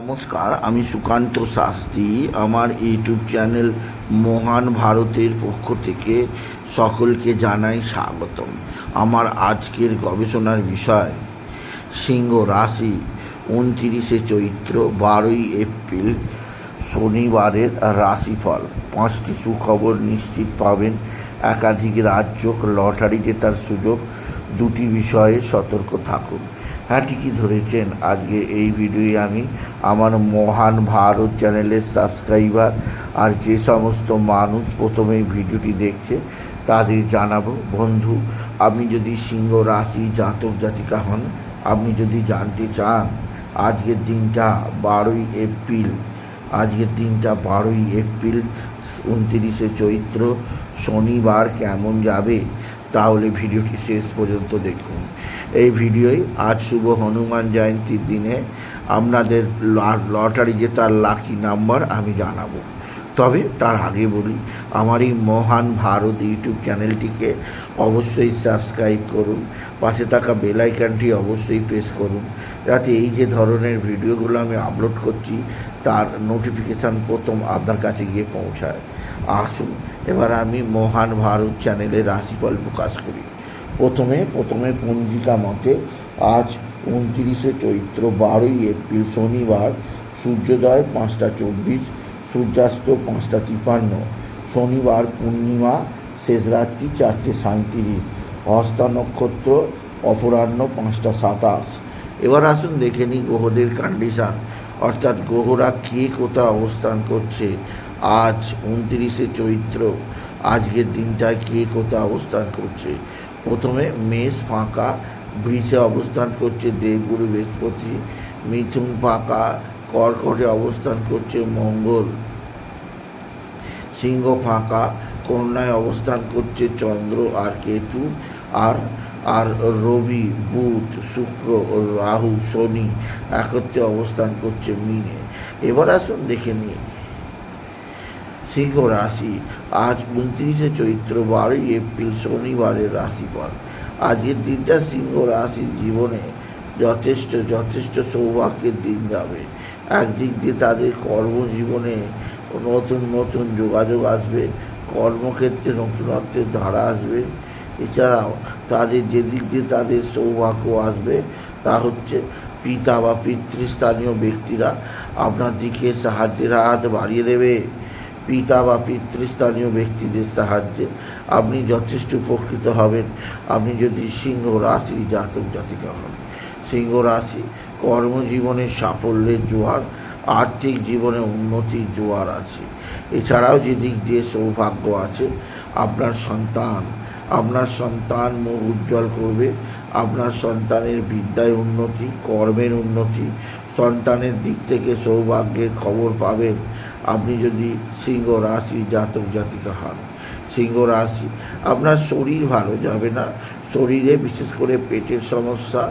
নমস্কার, আমি সুকান্ত শাস্ত্রী। আমার ইউটিউব চ্যানেল মহান ভারতের পক্ষ থেকে সকলকে জানাই স্বাগতম। আমার আজকের গবেষণার বিষয়, সিংহ রাশি, উনতিরিশে চৈত্র, বারোই এপ্রিল, শনিবারের রাশিফল। পাঁচটি সুখবর নিশ্চিত পাবেন। একাধিক রাজ্য লটারি জেতার সুযোগ। দুটি বিষয়ে সতর্ক থাকুন। হ্যাঁ ঠিকই ধরেছেন? আজকে এই ভিডিওয়ে আমি আমার মহান ভারত চ্যানেলের সাবস্ক্রাইবার আর যে সমস্ত মানুষ প্রথমে ভিডিওটি দেখছে, তাদের জানাব, বন্ধু, আপনি যদি সিংহ রাশি জাতক জাতিকা হন, আপনি যদি জানতে চান, আজকের দিনটা বারোই এপ্রিল, আজকের দিনটা বারোই এপ্রিল উনতিরিশে চৈত্র, শনিবার কেমন যাবে, তাহলে ভিডিওটি শেষ পর্যন্ত দেখুন। এই ভিডিওই। আজ শুভ হনুমান জয়ন্তীর দিনে আপনাদের লটারি যে তার লাকি নাম্বার আমি জানাব। তবে তার আগে বলি, আমার এই মহান ভারত ইউটিউব চ্যানেলটিকে অবশ্যই সাবস্ক্রাইব করুন, পাশে থাকা বেল আইকনটি অবশ্যই প্রেস করুন, যাতে এই যে ধরনের ভিডিওগুলো আমি আপলোড করছি, তার নোটিফিকেশান প্রথম আপনার কাছে গিয়ে পৌঁছায়। আসুন, এবার আমি মহান ভারত চ্যানেলের রাশিফল প্রকাশ করি। প্রথমে প্রথমে পঞ্জিকা মতে আজ উনত্রিশে চৈত্র বারোই এপ্রিল শনিবার, সূর্যোদয় পাঁচটা চব্বিশ, সূর্যাস্ত পাঁচটা তিপান্ন, শনিবার পূর্ণিমা, শেষ রাত্রি চারটে সাঁত্রিশ হস্তা নক্ষত্র অপরাহ্ন পাঁচটা সাতাশ। এবার আসুন দেখে নিই গ্রহদের কন্ডিশান অর্থাৎ গ্রহরা কে কোথায় অবস্থান করছে? আজ উনত্রিশে চৈত্র, আজকের দিনটায় কে কোথায় অবস্থান করছে? প্রথমে মেষ ফাঁকা বৃষে অবস্থান করছে দেবগুরু বৃহস্পতি, মিথুন ফাঁকা, কর্কটে অবস্থান করছে মঙ্গল। সিংহ ফাঁকা, কন্যায় অবস্থান করছে চন্দ্র আর কেতু, আর আর রবি, বুধ, শুক্র, রাহু, শনি একত্রে অবস্থান করছে মিনে। এবার আসুন দেখে নিই। সিংহ রাশি। আজ উনত্রিশে চৈত্র, বারোই এপ্রিল শনিবারের রাশিফল। আজকের দিনটা সিংহ রাশির জীবনে যথেষ্ট যথেষ্ট সৌভাগ্যের দিন যাবে। একদিক দিয়ে তাদের কর্মজীবনে নতুন নতুন যোগাযোগ আসবে, কর্মক্ষেত্রে নতুনত্বের ধারা আসবে। এছাড়াও তাদের যে দিক দিয়ে তাদের সৌভাগ্য আসবে, তা হচ্ছে পিতা বা পিতৃস্থানীয় ব্যক্তিরা আপনার দিকে সাহায্যের হাত বাড়িয়ে দেবে। পিতা বা পিতৃস্থানীয় ব্যক্তিদের সাহায্যে আপনি যথেষ্ট উপকৃত হবেন। আপনি যদি সিংহ রাশির জাতক জাতিকা হন, সিংহ রাশি কর্মজীবনের সাফল্যের জোয়ার, আর্থিক জীবনে উন্নতির জোয়ার আছে। এছাড়াও যে দিক দিয়ে সৌভাগ্য আছে, আপনার সন্তান আপনার সন্তান মুখ উজ্জ্বল করবে, আপনার সন্তানের বিদ্যায় উন্নতি, কর্মের উন্নতি, সন্তানের দিক থেকে সৌভাগ্যের খবর পাবেন। আপনি যদি সিংহ রাশি জাতক জাতিকা হন, সিংহ রাশি, আপনার শরীর ভালো যাবে না। শরীরে বিশেষ করে পেটের সমস্যা,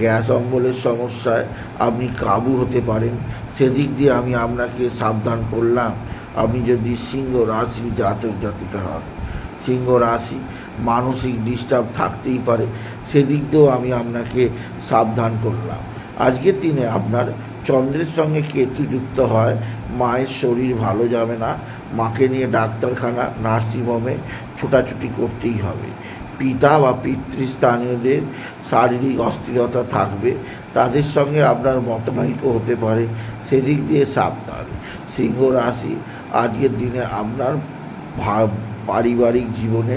গ্যাস অম্বলের সমস্যায় আপনি কাবু হতে পারেন। সেদিক দিয়ে আমি আপনাকে সাবধান করলাম, আপনি যদি সিংহ রাশি জাতক জাতিকা হন, সিংহ রাশি মানসিক ডিস্টার্ব থাকতেই পারে। সেদিক দিয়েও আমি আপনাকে সাবধান করলাম। আজকের দিনে আপনার চন্দ্রের সঙ্গে কেতু যুক্ত হয়, মায়ের শরীর ভালো যাবে না, মাকে নিয়ে ডাক্তারখানা, নার্সিংহোমে ছোটাছুটি করতেই হবে। পিতা বা পিতৃস্থানীয়দের শারীরিক অস্থিরতা থাকবে, তাদের সঙ্গে আপনার মতনৈক্য হতে পারে, সেদিক দিয়ে সাবধান। সিংহ রাশি, আজকের দিনে আপনার পারিবারিক জীবনে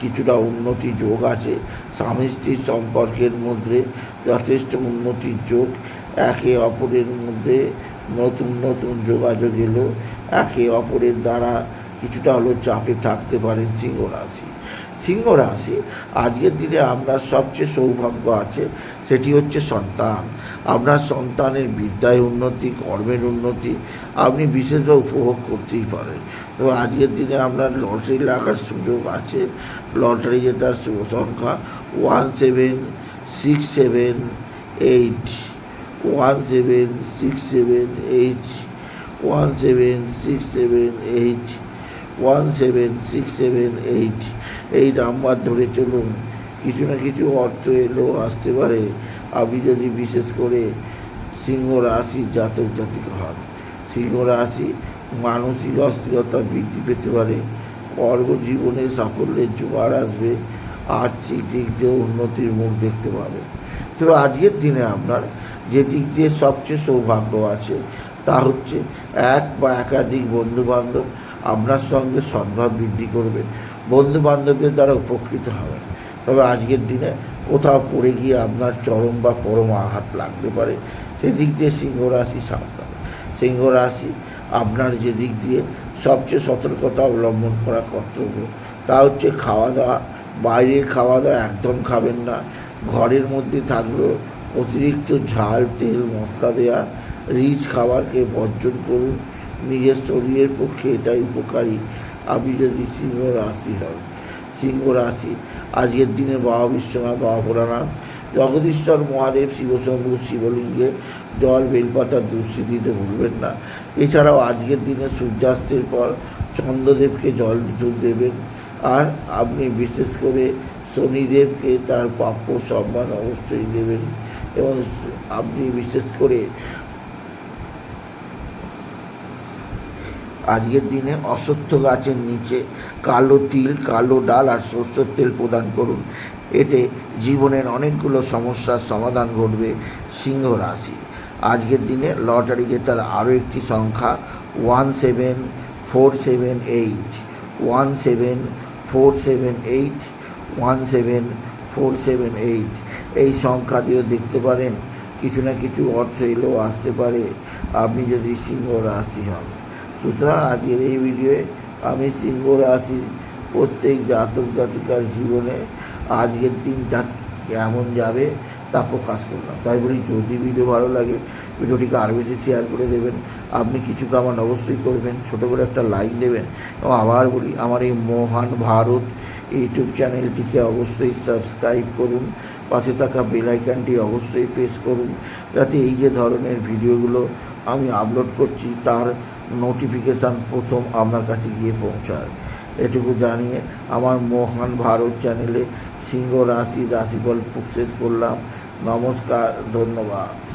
কিছুটা উন্নতি যোগ আছে স্বামী স্ত্রীর সম্পর্কের মধ্যে যথেষ্ট উন্নতির যোগ একে অপরের মধ্যে নতুন নতুন যোগাযোগ এলো। একে অপরের দ্বারা কিছুটা হলেও চাপে থাকতে পারেন সিংহ রাশি সিংহ রাশি আজকের দিনে আপনার সবচেয়ে সৌভাগ্য আছে, সেটি হচ্ছে সন্তান। আপনার সন্তানের বিদ্যায় উন্নতি, কর্মের উন্নতি আপনি বিশেষভাবে উপভোগ করতেই পারেন। তো আজকের দিনে আপনার লটারি লাগার সুযোগ আছে। লটারি জেতার সংখ্যা one seven, six seven, eight. One seven six seven eight one seven six seven eight one seven six seven eight এই নাম্বার ধরে চলুন, কিছু না কিছু অর্থ এলো, আসতে পারে। আপনি যদি বিশেষ করে সিংহ রাশি জাতক জাতিক হন, সিংহ রাশি মানসিক অস্থিরতা বৃদ্ধি পেতে পারে। কর্মজীবনে সাফল্যের জোয়ার আসবে, আর্থিক দিক দিয়ে উন্নতির মুখ দেখতে পাবে। তবে আজকের দিনে আপনার যে দিক দিয়ে সবচেয়ে সৌভাগ্য আছে, তা হচ্ছে এক বা একাধিক বন্ধু বান্ধব আপনার সঙ্গে সদ্ভাব বৃদ্ধি করবে। বন্ধু বান্ধবদের দ্বারা উপকৃত হবেন তবে আজকের দিনে কোথাও পড়ে গিয়ে আপনার চরম বা পরম আঘাত লাগতে পারে। সেদিক দিয়ে সিংহ রাশি সাবধান। সিংহ রাশি আপনার যে দিক দিয়ে সবচেয়ে সতর্কতা অবলম্বন করা কর্তব্য। তা হচ্ছে খাওয়া দাওয়া। বাইরের খাওয়া দাওয়া একদম খাবেন না। ঘরের মধ্যে থাকলেও অতিরিক্ত ঝাল, তেল, মশলা দেওয়া রিচ খাবারকে বর্জন করুন। নিজের শরীরের পক্ষে এটাই উপকারী। আপনি যদি সিংহ রাশি হন, সিংহ রাশি, আজকের দিনে বাবা বিশ্বনাথ, বাবা ভোলানাথ, জগদীশ্বর, মহাদেব শিবশম্ভু শিবলিঙ্গে, জল, বেলপাতার দুঃসি দিতে ভুলবেন না। এছাড়াও আজকের দিনে সূর্যাস্তের পর চন্দ্রদেবকে জল দেবেন। আর আপনি বিশেষ করে শনিদেবকে তার প্রাপ্য সম্মান অবশ্যই দেবেন এবং আপনি বিশেষ করে আজকের দিনে অশ্বত্থ গাছের নিচে কালো তিল, কালো ডাল আর সরষের তেল প্রদান করুন। এতে জীবনের অনেকগুলো সমস্যার সমাধান ঘটবে সিংহ রাশি। আজকের দিনে লটারি জেতার আরও একটি সংখ্যা one seven four seven eight, one seven four seven eight one seven four seven eight এই সংখ্যা দিয়েও দেখতে পারেন, কিছু না কিছু অর্থ এলেও আসতে পারে। আপনি যদি সিংহ রাশি হন। সুতরাং আজকের এই ভিডিওয়ে আমি সিংহ রাশির প্রত্যেক জাতক জাতিকার জীবনে আজকের দিনটা কেমন যাবে তা প্রকাশ করলাম। তাই বলি, যদি ভিডিও ভালো লাগে ভিডিওটিকে আরও বেশি শেয়ার করে দেবেন। আপনি কিছু কামান অবশ্যই করবেন, ছোটো করে একটা লাইক দেবেন। এবং আবার বলি, আমার এই মহান ভারত ইউটিউব চ্যানেলটিকে অবশ্যই সাবস্ক্রাইব করুন। পাশে থাকা বেলাইকানটি অবশ্যই প্রেস করুন। যাতে এই যে ধরনের ভিডিওগুলো আমি আপলোড করছি, তার নোটিফিকেশান প্রথম আপনার কাছে গিয়ে পৌঁছায়। এটুকু জানিয়ে আমার মহান ভারত চ্যানেলে সিংহ রাশি রাশিফল শেষ করলাম। নমস্কার, ধন্যবাদ।